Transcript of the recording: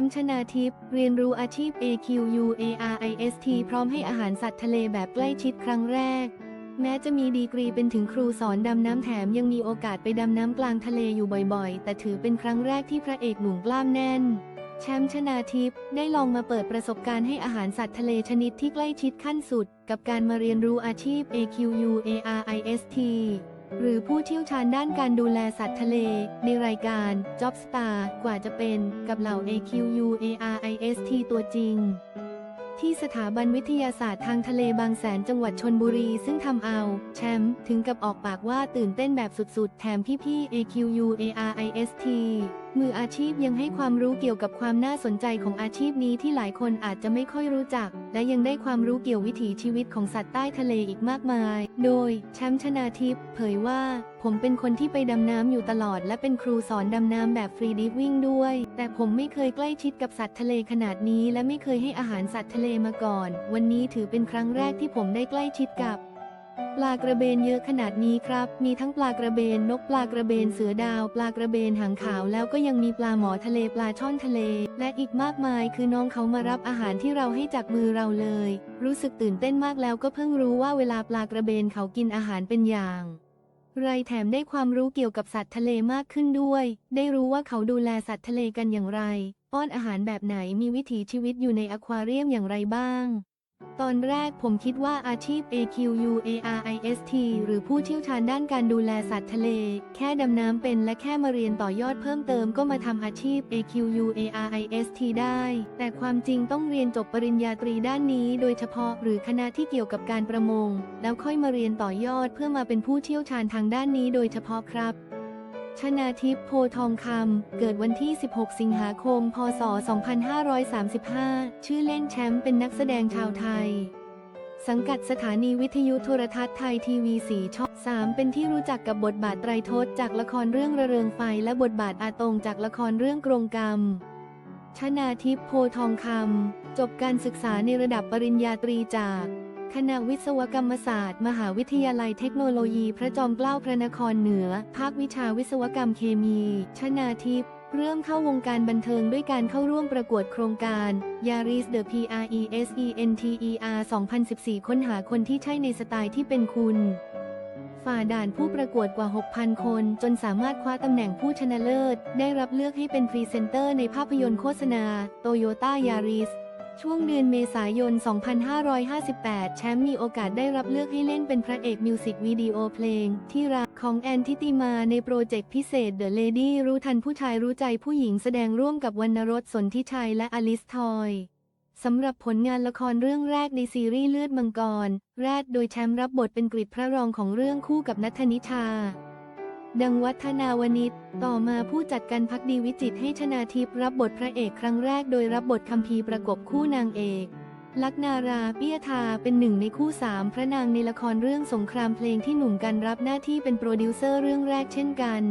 มป์ชนาทิพย์เรียนรู้อาชีพ AQU ARIST พร้อมให้อาหารสัตว์ทะเลแบบใกล้ชิดครั้งแรก แม้จะมีดีกรีเป็นถึงครูสอนดำน้ำแถมยังมีโอกาสไปดำน้ำกลางทะเลอยู่บ่อยๆ แต่ถือเป็นครั้งแรกที่พระเอกหนุ่มกล้ามแน่น แชมป์ชนาทิพย์ได้ลองมาเปิดประสบการณ์ให้อาหารสัตว์ทะเลชนิดที่ใกล้ชิดขั้นสุด กับการมาเรียนรู้อาชีพ AQU ARIST หรือผู้เชี่ยวชาญด้านการดูแลสัตว์ทะเล ในรายการ Job Star กว่าจะเป็นกับเหล่า AQU ARIST ตัวจริง ที่สถาบันวิทยาศาสตร์ทางทะเลบางแสนจังหวัดชนบุรี ซึ่งทำเอา แชมป์ถึงกับออกปากว่าตื่นเต้นแบบสุดๆ แถมพี่ๆ AQU ARIST มืออาชีพยังให้ความรู้เกี่ยวกับความน่าสนใจของอาชีพนี้ที่หลายคนอาจจะไม่ค่อยรู้จัก และยังได้ความรู้เกี่ยววิถีชีวิตของสัตว์ใต้ทะเลอีกมากมาย โดยแชมป์ชนาทิพย์เผยว่า ผมเป็นคนที่ไปดำน้ำอยู่ตลอด และเป็นครูสอนดำน้ำแบบฟรีดิฟวิ่งด้วย แต่ผมไม่เคยใกล้ชิดกับสัตว์ทะเลขนาดนี้ และไม่เคยให้อาหารสัตว์ทะเลมาก่อน วันนี้ถือเป็นครั้งแรกที่ผมได้ใกล้ชิดกับ ปลากระเบนเยอะขนาดนี้ครับ มีทั้งปลากระเบนนกปลากระเบนเสือดาว ปลากระเบนหางขาวแล้วก็ยังมีปลาหมอทะเลปลาช่อนทะเล และอีกมากมายคือน้องเขามารับอาหารที่เราให้จากมือเราเลย รู้สึกตื่นเต้นมากแล้วก็เพิ่งรู้ว่าเวลาปลากระเบนเขากินอาหารเป็นอย่างไรแถมได้ความรู้เกี่ยวกับสัตว์ทะเลมากขึ้นด้วย ได้รู้ว่าเขาดูแลสัตว์ทะเลกันอย่างไร ป้อนอาหารแบบไหนมีวิถีชีวิตอยู่ในอควาเรียมอย่างไรบ้าง ตอนแรกผมคิดว่าอาชีพ AQU ARIST หรือผู้เชี่ยวชาญด้านการดูแลสัตว์ทะเล แค่ดำน้ำเป็นและแค่มาเรียนต่อยอดเพิ่มเติมก็มาทำอาชีพ AQU ARIST ได้ แต่ความจริงต้องเรียนจบปริญญาตรีด้านนี้โดยเฉพาะหรือคณะที่เกี่ยวกับการประมง แล้วค่อยมาเรียนต่อยอดเพื่อมาเป็นผู้เชี่ยวชาญทางด้านนี้โดยเฉพาะครับ ชนาทิพย์โพทองคำ เกิดวันที่ 16 สิงหาคม พศ 2535 ชื่อเล่นแชมป์เป็นนักแสดงชาวไทย สังกัดสถานีวิทยุโทรทัศน์ไทยทีวีสีช่อง 3 เป็นที่รู้จักกับบทบาทไตรทศจากละครเรื่องระเริงไฟ และบทบาทอาตงจากละครเรื่องกรงกรรม ชนาทิพย์โพทองคำ จบการศึกษาในระดับปริญญาตรีจาก คณะวิศวกรรมศาสตร์ มหาวิทยาลัยเทคโนโลยี พระจอมเกล้าพระนครเหนือ ภาควิชาวิศวกรรมเคมี ชนาทิพย์เริ่มเข้าวงการบันเทิงด้วยการเข้าร่วมประกวดโครงการ Yaris The PRESENTER 2014 ค้นหาคนที่ใช่ในสไตล์ที่เป็นคุณฝ่าด่านผู้ประกวดกว่า 6,000 คน จนสามารถคว้าตำแหน่งผู้ชนะเลิศ ได้รับเลือกให้เป็นพรีเซนเตอร์ในภาพยนตร์โฆษณา Toyota Yaris ช่วงเดือนเมษายน 2558 แชมป์มีโอกาสได้รับเลือกให้เล่นเป็นพระเอกมิวสิกวิดีโอเพลง ที่รักของแอนทิติมาในโปรเจกต์พิเศษ The Lady รู้ทันผู้ชายรู้ใจผู้หญิงแสดงร่วมกับวรรณรสสนทิชัยและอลิสทอยสำหรับผลงานละครเรื่องแรกในซีรีส์เลือดมังกร แรกโดยแชมป์รับบทเป็นกริดพระรองของเรื่องคู่กับนัทนิชา ดังวัฒนาวนิชต่อมาผู้จัดการพักดีวิจิตให้ชนาทิพย์รับบทพระเอกครั้งแรกโดยรับบทคัมภีร์ประกบคู่นางเอก ลักนาราเปียทาเป็นหนึ่งในคู่สามพระนางในละครเรื่องสงครามเพลงที่หนุ่มกันรับหน้าที่เป็นโปรดิวเซอร์เรื่องแรกเช่นกัน